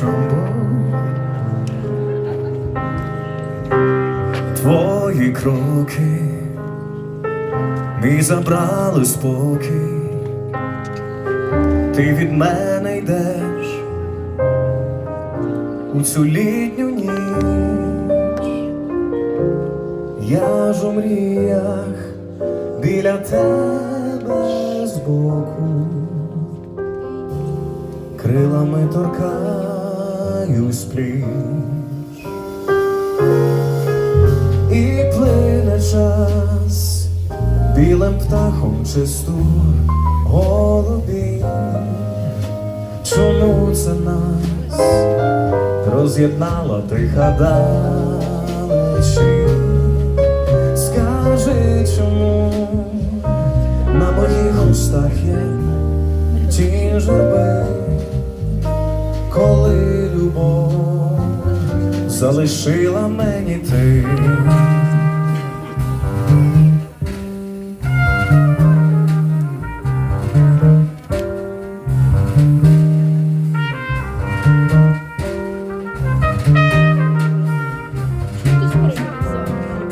тромбон Твої кроки не забрали спокій, ти від мене йдеш у цю літню ніч, я ж у мріях біля тебе збоку. Крилами торкаю торкаюсь пліч. І плине час білим птахом чисту голубі. Чому це нас роз'єднала тиха далечі? Скажи, чому на моїх устах є тінь журби, залишила мені ти.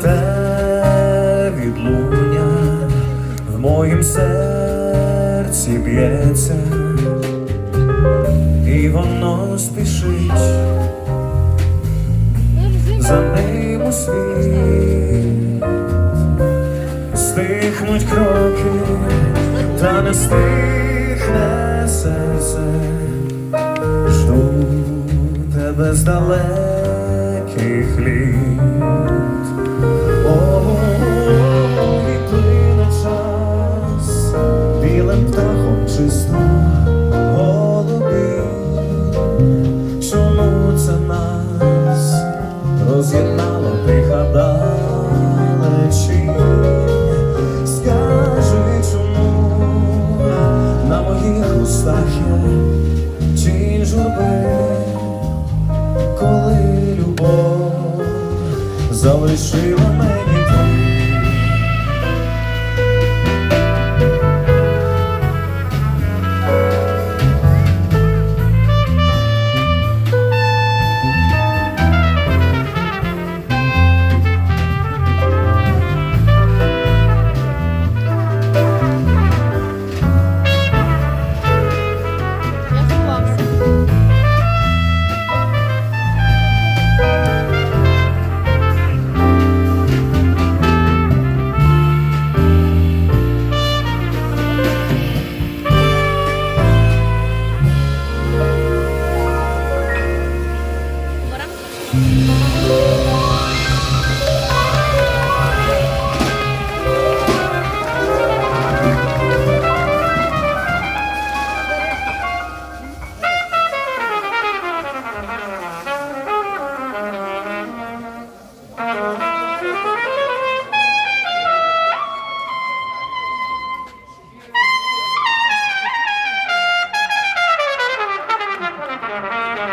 Те відлуння в моїм серці б'ється, і воно спішить за ним у світ. Стихнуть кроки, та не стихне серце. Жду тебе з далеких літ. Thank.